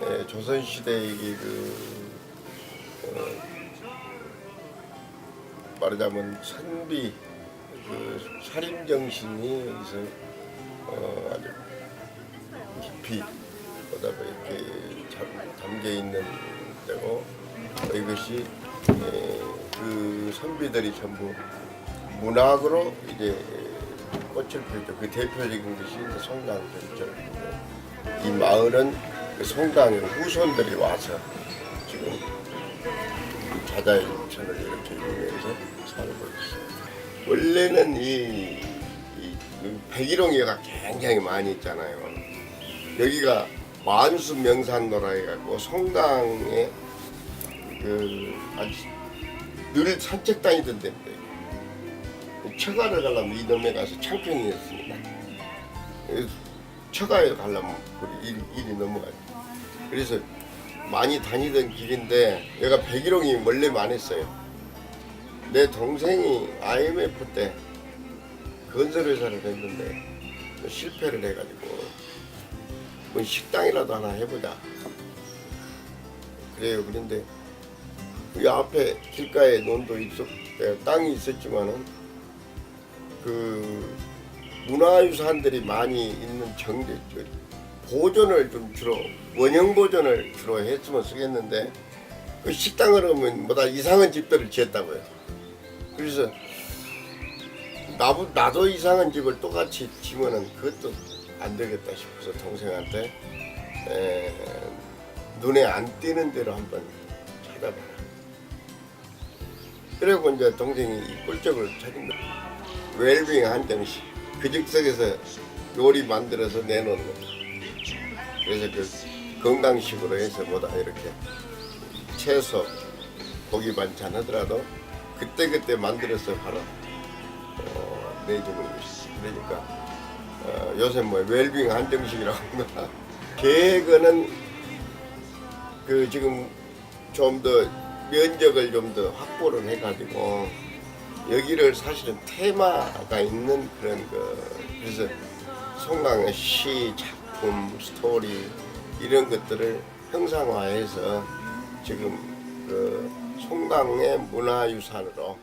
네, 조선시대의 그 어, 말하자면 선비 그 살인 정신이 여기서 어, 아주 깊이 보다 이렇게 잠- 담겨 있는 데고 어, 이것이 에, 그 선비들이 전부 문학으로 이제 꽃을 피우죠. 그 대표적인 것이 이제 송강전절. 이 마을은 그 송강의 후손들이 와서 지금 자자일천을 이렇게 이루면서 살고 있습니다. 원래는 이, 이, 이 백일홍이가 굉장히 많이 있잖아요. 여기가 만수 명산로라 해갖고 송강에 그 아주 늘 산책 다니던 데인데 처가를 가려면 이 넘에 가서 창평이었습니다. 처가에 가려면 우리 일, 일이 넘어가죠. 그래서 많이 다니던 길인데 얘가 백일홍이 원래 많았어요. 내 동생이 IMF 때 건설회사를 했는데 실패를 해가지고 뭐 식당이라도 하나 해보자. 그래요. 그런데 이 앞에 길가에 논도 있었, 땅이 있었지만은 그 문화유산들이 많이 있는 그 보존을 좀 주로 원형 보존을 주로 했으면 쓰겠는데 그 식당을 하면 뭐다 이상한 집들을 지었다고요. 그래서 나도, 나도 이상한 집을 똑같이 지면은 그것도 안 되겠다 싶어서 동생한테 에, 눈에 안 띄는 대로 한번 찾아봐라. 그리고 이제 동생이 이 꿀적을 찾은 거예요. 웰빙 한정식 그 즉석에서 요리 만들어서 내놓는 거죠. 그래서 그 건강식으로 해서 뭐다 이렇게 채소 고기 반찬 하더라도 그때그때 만들어서 바로 어, 내주는 것이 그러니까 어, 요새 뭐 웰빙 한정식이라고 합니다. 계획은 그 지금 좀 더 면적을 좀 더 확보를 해가지고 여기를 사실은 테마가 있는 그런 그 그래서 송강의 시, 작품, 스토리 이런 것들을 형상화해서 지금 그 송강의 문화유산으로